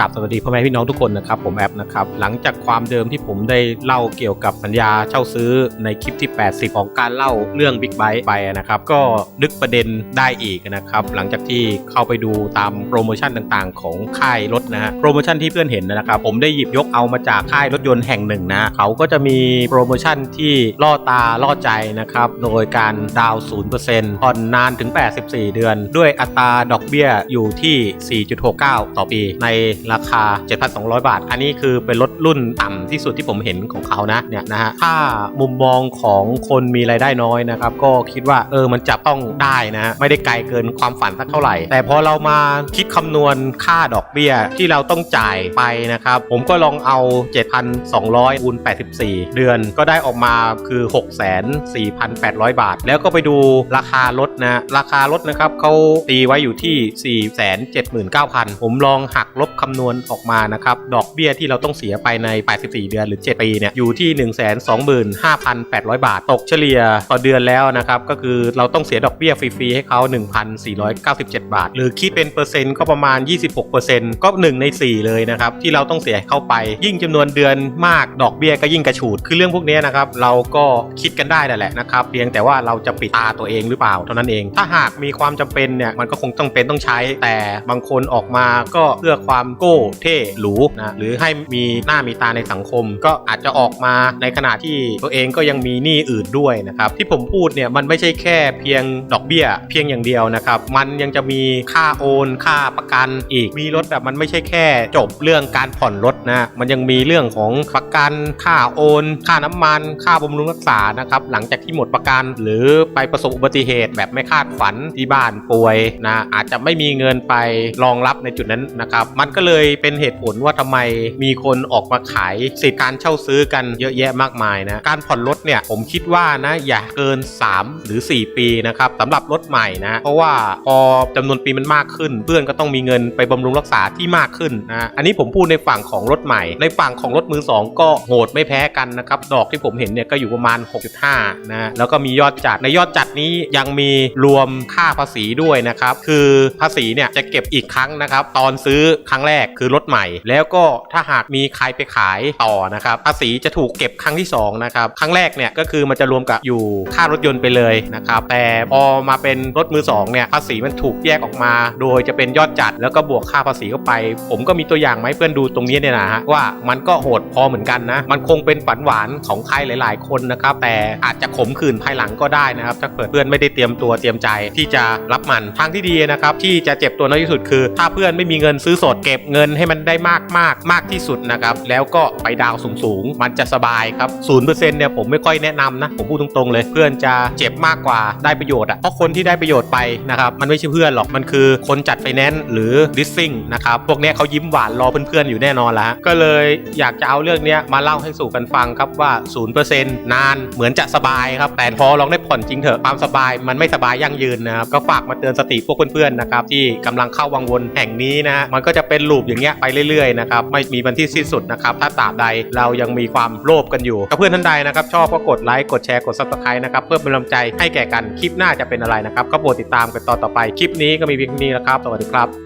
กับสวัสดีพ่อแม่พี่น้องทุกคนนะครับผมแอปนะครับหลังจากความเดิมที่ผมได้เล่าเกี่ยวกับสัญญาเช่าซื้อในคลิปที่ 80 ของการเล่าเรื่อง Big b i t e ไปนะครับก็นึกประเด็นได้อีกนะครับหลังจากที่เข้าไปดูตามโปรโมชั่นต่างๆ ของค่ายรถนะฮะโปรโมชั่นที่เพื่อนเห็นนะครับผมได้หยิบยกเอามาจากค่ายรถยนต์แห่งหนึ่งนะเขาก็จะมีโปรโมชั่นที่ล่อตาล่อใจนะครับโดยการดาวน์0%ผ่อนนานถึง 84 เดือน ด้วยอัตราดอกเบี้ยอยู่ที่ 4.69 ต่อปีในราคา 7,200 บาท อันนี้คือเป็นรถรุ่นต่ำที่สุดที่ผมเห็นของเขานะเนี่ยนะฮะถ้ามุมมองของคนมีรายได้น้อยนะครับก็คิดว่าเออมันจะต้องได้นะฮะไม่ได้ไกลเกินความฝันสักเท่าไหร่ แต่พอเรามาคิดคำนวณค่าดอกเบี้ยที่เราต้องจ่ายไปนะครับผมก็ลองเอา 7,200คูณ84 เดือนก็ได้ออกมาคือ 6,4,800 บาท แล้วก็ไปดูราคารถนะราคารถนะครับเขาตีไว้อยู่ที่ 479,000 ผมลองหักลบคำำนวณออกมานะครับ ดอกเบี้ยที่เราต้องเสียไปใน 84 เดือนหรือ 7 ปีเนี่ย อยู่ที่ 125,800 บาท ตกเฉลี่ยต่อเดือนแล้วนะครับ ก็คือเราต้องเสียดอกเบี้ยฟรีๆ ให้เขา 1,497 บาท หรือคิดเป็นเปอร์เซ็นต์ก็ประมาณ 26%ก็ 1 ใน 4 เลยนะครับ ที่เราต้องเสียเข้าไป ยิ่งจำนวนเดือนมาก ดอกเบี้ยก็ยิ่งกระฉูด คือเรื่องพวกนี้นะครับ เราก็คิดกันได้แหละนะครับ เพียงแต่ว่าเราจะปิดตาตัวเองหรือเปล่าเท่านั้นเอง ถ้าหากมีความจำเป็นเนี่ย มันก็คงต้องเป็นต้องใช้ แต่บางคนออกมาก็เพื่อความโก้ เท่หรูนะหรือให้มีหน้ามีตาในสังคม ก็อาจจะออกมาในขณะที่ตัวเองก็ยังมีหนี้อื่นด้วยนะครับที่ผมพูดเนี่ยมันไม่ใช่แค่เพียงดอกเบี้ย เพียงอย่างเดียวนะครับมันยังจะมีค่าโอนค่าประกันอีกมีรถแบบมันไม่ใช่แค่จบเรื่องการผ่อนรถนะมันยังมีเรื่องของประกันค่าโอน ค่าน้ำมัน ค่าบำรุงรักษานะครับหลังจากที่หมดประกัน หรือไปประสบอุบัติเหตุแบบไม่คาดฝันที่บ้านป่วยนะอาจจะไม่มีเงินไปรองรับในจุดนั้นนะครับมันก็เลยเป็นเหตุผลว่าทำไมมีคนออกมาขายสิทธิการเช่าซื้อกันเยอะแยะมากมายนะการผ่อนรถเนี่ยผมคิดว่านะอย่าเกิน 3 หรือ 4 ปีนะครับสำหรับรถใหม่นะเพราะว่าพอจำนวนปีมันมากขึ้น เพื่อนก็ต้องมีเงินไปบำรุงรักษาที่มากขึ้นนะอันนี้ผมพูดในฝั่งของรถใหม่ ในฝั่งของรถมือ 2 ก็โหดไม่แพ้กันนะครับดอกที่ผมเห็นเนี่ยก็อยู่ประมาณ 6.5นะแล้วก็มียอดจัดในยอดจัดนี้ยังมีรวมค่าภาษีด้วยนะครับคือภาษีเนี่ยจะเก็บอีกครั้งนะครับตอนซื้อครั้งแรกคือรถใหม่ แล้วก็ถ้าหากมีใครไปขายต่อนะครับภาษีจะถูกเก็บครั้งที่สองนะครับครั้งแรกเนี่ยก็คือมันจะรวมกับอยู่ค่ารถยนต์ไปเลยนะครับแต่พอมาเป็นรถมือสองเนี่ยภาษีมันถูกแยกออกมา โดยจะเป็นยอดจัดแล้วก็บวกค่าภาษีเข้าไป ผมก็มีตัวอย่างมาให้เพื่อนดูตรงนี้เนี่ยนะฮะว่ามันก็โหดพอเหมือนกันนะมันคงเป็นฝันหวานของใครหลาย ๆ คนนะครับแต่อาจจะขมขื่นภายหลังก็ได้นะครับถ้าเกิดเพื่อนไม่ได้เตรียมตัวเตรียมใจที่จะรับมันทางที่ดีนะครับที่จะเจ็บตัวน้อยที่สุดคือ ถ้าเพื่อนไม่มีเงินซื้อสดเก็บเงินให้มันได้มากมากมากที่สุดนะครับแล้วก็ไปดาวสูงๆมันจะสบายครับศูนย์เปอร์เซ็นต์เนี่ยผมไม่ค่อยแนะนำนะผมพูดตรงๆ เลยเพื่อนจะเจ็บมากกว่าได้ประโยชน์อะเพราะคนที่ได้ประโยชน์ไปนะครับมันไม่ใช่เพื่อนหรอกมันคือคนจัดไฟแนนซ์หรือดิสซิ่งนะครับพวกนี้เขายิ้มหวานรอเพื่อนๆอยู่แน่นอนแล้วก็เลยอยากจะเอาเรื่องนี้มาเล่าให้สู่กันฟังครับว่า 0%นานเหมือนจะสบายครับแต่พอลองได้ผ่อนจริงเถอะความสบายมันไม่สบายยั่งยืนนะครับก็ฝากมาเตือนสติพวกเพื่อนๆนะครับที่กำลังเข้าวังวนแห่งนี้นะมันก็จะเป็นลูปอย่างเงี้ยไปเรื่อยๆนะครับไม่มีวันที่สิ้นสุดนะครับถ้าตราบใดเรายังมีความโลภกันอยู่กับเพื่อนท่านใดนะครับชอบก็กดไลค์กดแชร์กดซับสไครต์นะครับเพื่อเป็นกำลังใจให้แก่กันคลิปหน้าจะเป็นอะไรนะครับก็โปรดติดตามกันตอนต่อไปคลิปนี้ก็มีเพียงนี้นะครับสวัสดีครับ